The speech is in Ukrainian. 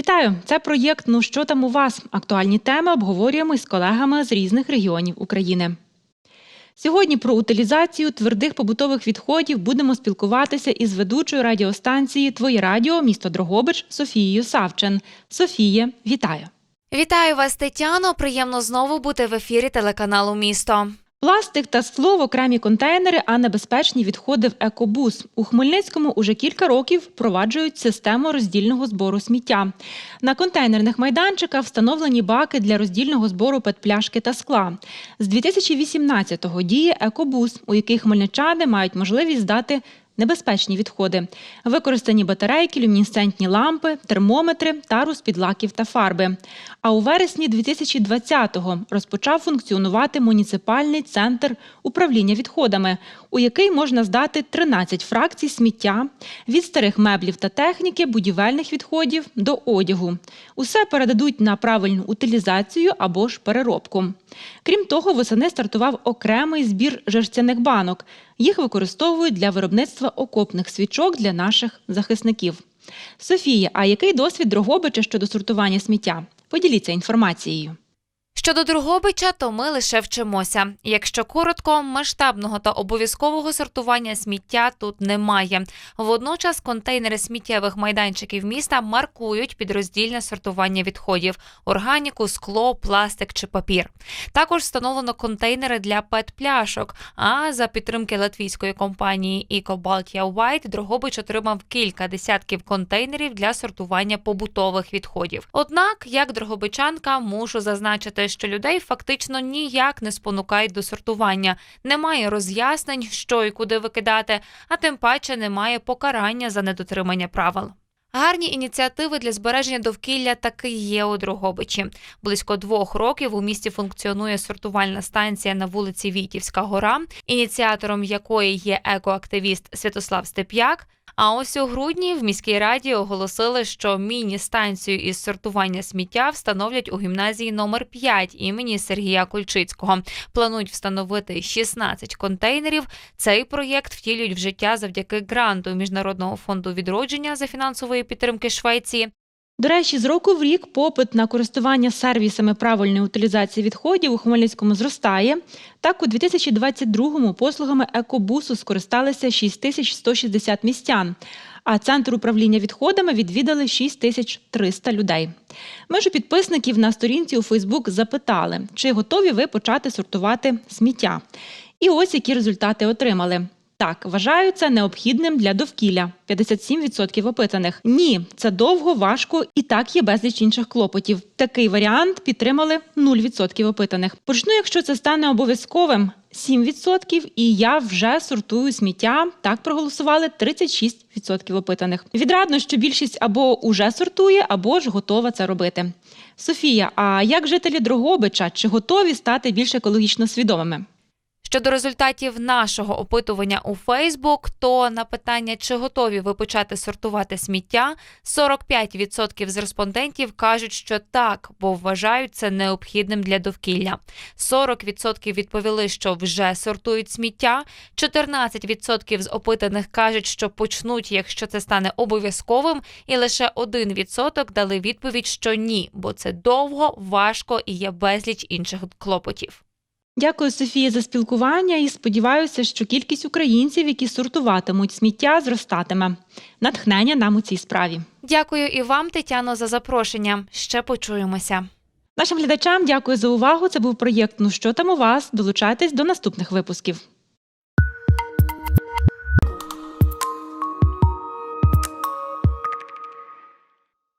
Вітаю! Це проєкт Ну що там у вас? Актуальні теми обговорюємо із колегами з різних регіонів України. Сьогодні про утилізацію твердих побутових відходів будемо спілкуватися із ведучою радіостанції Твоє радіо місто Дрогобич Софією Савчен. Софія, вітаю! Вітаю вас, Тетяно. Приємно знову бути в ефірі телеканалу Місто. Пластик та скло в окремі контейнери, а небезпечні відходи в екобус. У Хмельницькому уже кілька років впроваджують систему роздільного збору сміття. На контейнерних майданчиках встановлені баки для роздільного збору петпляшки та скла. З 2018-го діє екобус, у який хмельничани мають можливість здати небезпечні відходи, використані батарейки, люмінесцентні лампи, термометри та розпід лаків та фарби. А у вересні 2020-го розпочав функціонувати муніципальний центр управління відходами, у який можна здати 13 фракцій сміття від старих меблів та техніки, будівельних відходів до одягу. Усе передадуть на правильну утилізацію або ж переробку. Крім того, восени стартував окремий збір жерстяних банок. Їх використовують для виробництва окопних свічок для наших захисників. Софія, а який досвід Дрогобича щодо сортування сміття? Поділіться інформацією. Щодо Другобича, то ми лише вчимося. Якщо коротко, масштабного та обов'язкового сортування сміття тут немає. Водночас контейнери сміттєвих майданчиків міста маркують підроздільне сортування відходів: органіку, скло, пластик чи папір. Також встановлено контейнери для пет-пляшок. А за підтримки латвійської компанії EcoBaltia White Дрогобич отримав кілька десятків контейнерів для сортування побутових відходів. Однак, як дрогобичанка, мушу зазначити, що людей фактично ніяк не спонукають до сортування. Немає роз'яснень, що і куди викидати, а тим паче немає покарання за недотримання правил. Гарні ініціативи для збереження довкілля таки є у Дрогобичі. Близько двох років у місті функціонує сортувальна станція на вулиці Вітівська гора, ініціатором якої є екоактивіст Святослав Степ'як. А ось у грудні в міській раді оголосили, що міні-станцію із сортування сміття встановлять у гімназії номер 5 імені Сергія Кульчицького. Планують встановити 16 контейнерів. Цей проєкт втілюють в життя завдяки гранту Міжнародного фонду відродження за фінансової підтримки Швеції. До речі, з року в рік попит на користування сервісами правильної утилізації відходів у Хмельницькому зростає. Так, у 2022-му послугами екобусу скористалися 6160 містян, а центр управління відходами відвідали 6300 людей. Ми ж у підписників на сторінці у Фейсбук запитали, чи готові ви почати сортувати сміття. І ось які результати отримали. Так, вважаю це необхідним для довкілля 57% опитаних. Ні, це довго, важко і так є безліч інших клопотів. Такий варіант підтримали 0% опитаних. Почну, якщо це стане обов'язковим. 7% і я вже сортую сміття. Так проголосували 36% опитаних. Відрадно, що більшість або уже сортує, або ж готова це робити. Софія, а як жителі Дрогобича чи готові стати більш екологічно свідомими? Щодо результатів нашого опитування у Фейсбук, то на питання, чи готові ви почати сортувати сміття, 45% з респондентів кажуть, що так, бо вважають це необхідним для довкілля. 40% відповіли, що вже сортують сміття. 14% з опитаних кажуть, що почнуть, якщо це стане обов'язковим, і лише 1% дали відповідь, що ні, бо це довго, важко і є безліч інших клопотів. Дякую, Софія, за спілкування і сподіваюся, що кількість українців, які сортуватимуть сміття, зростатиме. Натхнення нам у цій справі. Дякую і вам, Тетяно, за запрошення. Ще почуємося. Нашим глядачам дякую за увагу. Це був проєкт Ну що там у вас? Долучайтесь до наступних випусків.